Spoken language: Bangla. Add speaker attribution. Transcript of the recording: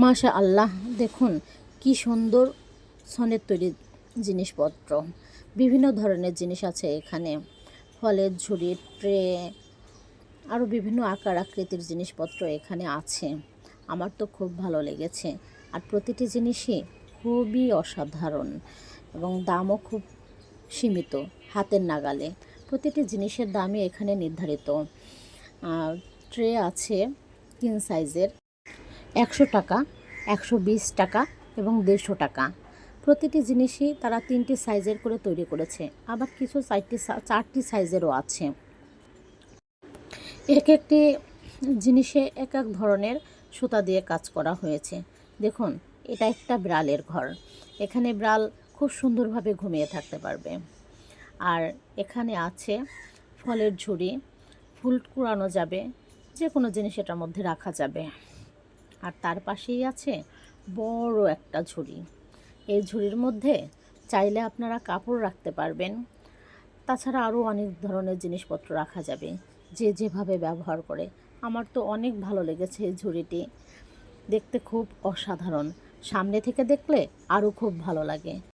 Speaker 1: মাশা আল্লাহ দেখুন কি সুন্দর সনের তৈরি জিনিসপত্র। বিভিন্ন ধরনের জিনিস আছে এখানে। ফলের ঝুড়ি, ট্রে, আরও বিভিন্ন আকার আকৃতির জিনিসপত্র এখানে আছে। আমার তো খুব ভালো লেগেছে। আর প্রতিটি জিনিসই খুবই অসাধারণ এবং দামও খুব সীমিত হাতের নাগালে। প্রতিটি জিনিসের দামই এখানে নির্ধারিত। ট্রে আছে তিন সাইজের। একশো টাকা, একশো বিশ টাকা এবং দেড়শো টাকা। প্রতিটি জিনিসই তারা তিনটি সাইজের করে তৈরি করেছে। আবার কিছু চারটি চারটি সাইজেরও আছে। এক একটি জিনিসে এক এক ধরনের সুতা দিয়ে কাজ করা হয়েছে। দেখুন, এটা একটা বিড়ালের ঘর। এখানে বিড়াল খুব সুন্দরভাবে ঘুমিয়ে থাকতে পারবে। আর এখানে আছে ফলের ঝুড়ি। ফুল কুড়ানো যাবে। যে কোনো জিনিস এটার মধ্যে রাখা যাবে। আর তার পাশেই আছে বড় একটা ঝুড়ি। এই ঝুড়ির মধ্যে চাইলে আপনারা কাপড় রাখতে পারবেন। তাছাড়া আরও অনেক ধরনের জিনিসপত্র রাখা যাবে যে যেভাবে ব্যবহার করে। আমার তো অনেক ভালো লেগেছে এই ঝুড়িটি। দেখতে খুব অসাধারণ। সামনে থেকে দেখলে আরও খুব ভালো লাগে।